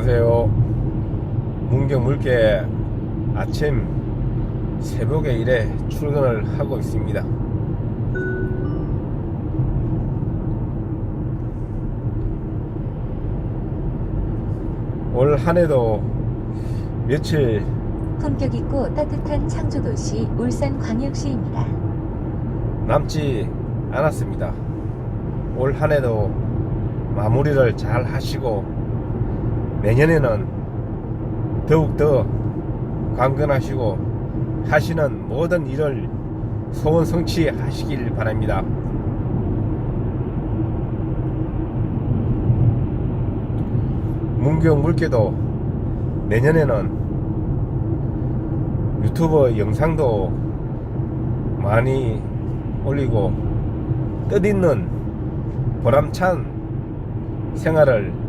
안녕하세요. 문경 물개 아침 새벽에 일에 출근을 하고 있습니다. 올 한 해도 며칠 품격 있고 따뜻한 창조 도시 울산 광역시입니다. 남지 않았습니다. 올 한 해도 마무리를 잘 하시고 내년에는 더욱더 강건하시고 하시는 모든 일을 소원 성취하시길 바랍니다. 문경 물개도 내년에는 유튜브 영상도 많이 올리고 뜻있는 보람찬 생활을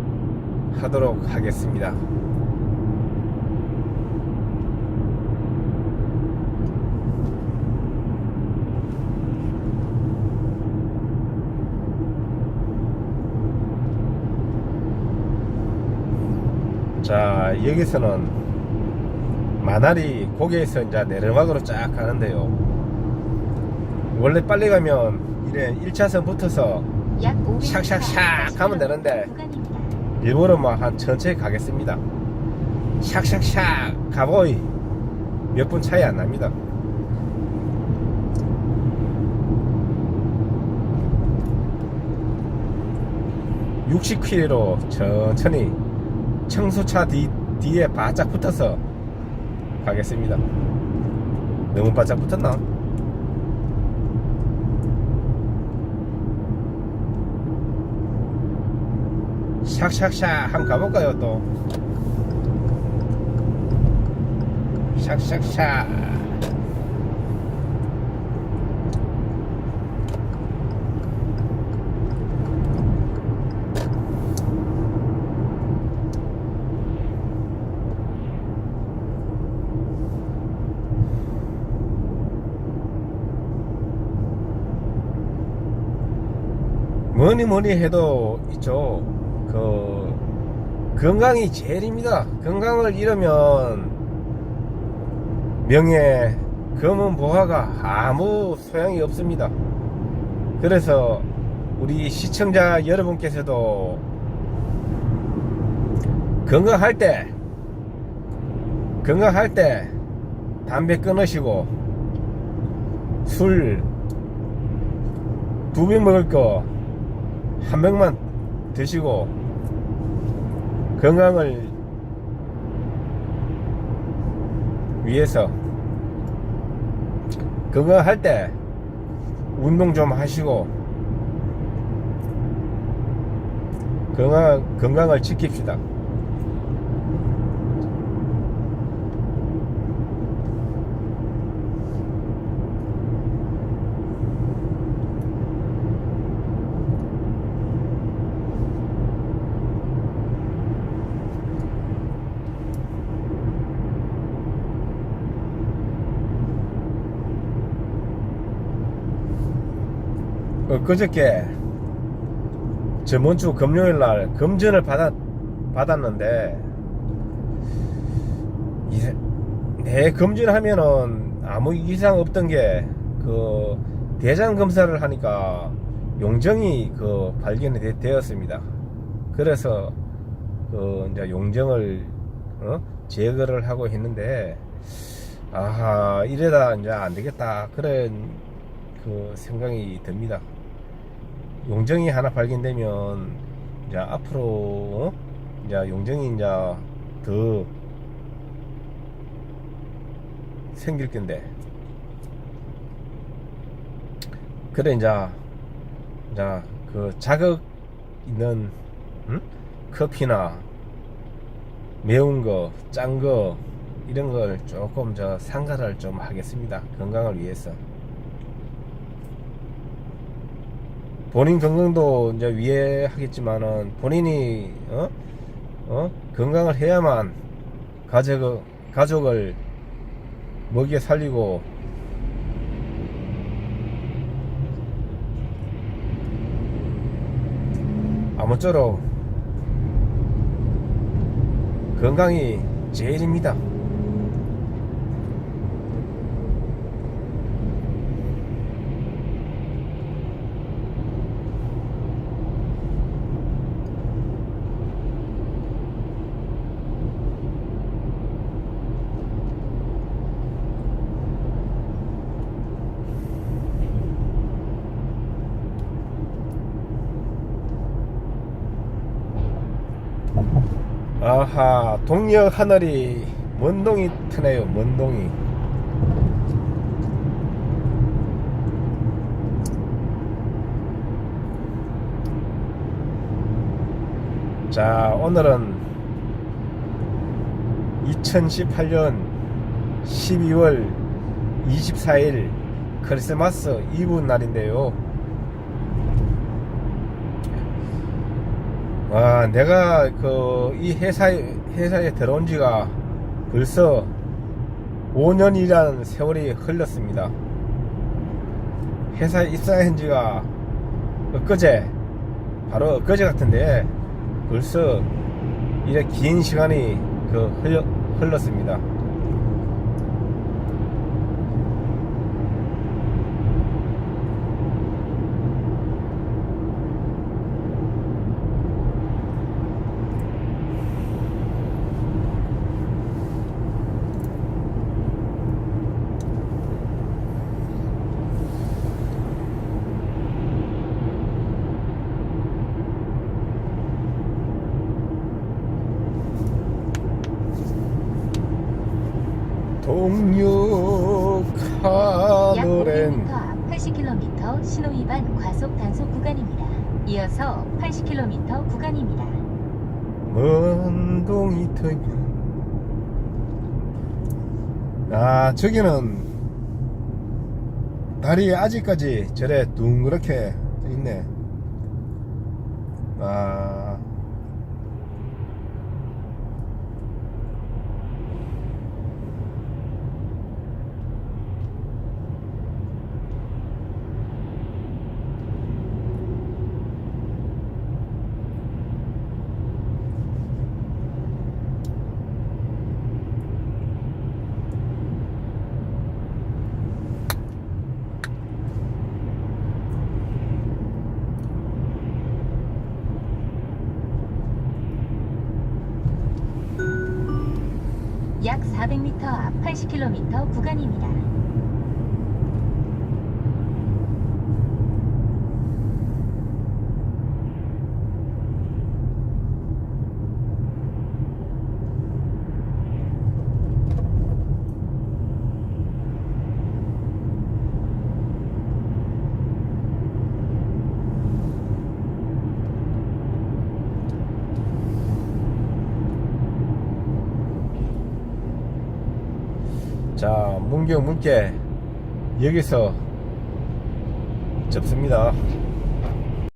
하도록 하겠습니다. 자, 여기서는 마나리 고개에서 이제 내리막으로 쫙 가는데요. 원래 빨리 가면 이래 1차선 붙어서 약 500m 샥샥샥 하면 되는데. 일부러 뭐한 천천히 가겠습니다. 샥샥샥 가보이 몇 분 차이 안 납니다. (60km로) 천천히 청소차 뒤, 뒤에 바짝 붙어서 가겠습니다 너무 바짝 붙었나? 샥샥샥 한번 가볼까요 또 샥샥샥 뭐니 뭐니 해도 있죠. 그 건강이 제일입니다. 건강을 잃으면 명예, 검은 보화가 아무 소용이 없습니다. 그래서 우리 시청자 여러분께서도 건강할 때 건강할 때 담배 끊으시고 술 두 병 먹을 거 한 병만 드시고 건강을 위해서 건강할 때 운동 좀 하시고 건강, 건강을 지킵시다. 그저께 저번 주 금요일 날 검진을 받았, 받았는데 이- 내 검진하면은 아무 이상 없던 게 그 대장 검사를 하니까 용정이 그 발견이 되, 되었습니다. 그래서 그 이제 용정을 어? 제거를 하고 했는데 아하 이래다 이제 안 되겠다 그런 그 생각이 듭니다. 용정이 하나 발견되면 이제 앞으로 어? 이제 용정이 이제 더 생길 건데 그래 이제 이제 그 자극 있는 음? 커피나 매운 거, 짠 거 이런 걸 조금 저 상가를 좀 하겠습니다. 건강을 위해서. 본인 건강도 이제 위해 하겠지만은 본인이 어? 어? 건강을 해야만 가족 가족을 먹여 살리고 아무쪼록 건강이 제일입니다. 아하, 동력 하늘이 먼동이 트네요, 먼동이. 자, 오늘은 2018년 12월 24일 크리스마스 이브 날인데요. 와, 내가 그 이 회사에 회사에 들어온 지가 벌써 5년이라는 세월이 흘렀습니다. 회사에 입사한 지가 엊그제 바로 엊그제 같은데 벌써 이래 긴 시간이 그 흘러, 흘렀습니다. 동력 약 하늘엔 500m 앞 80km 신호위반 과속 단속 구간입니다. 이어서 80km 구간입니다. 먼 동이 트면 아 저기는 달이 아직까지 저래 둥그렇게 있네 아 약 400m 앞 80km 구간입니다. 자, 문경 문께 여기서 접습니다.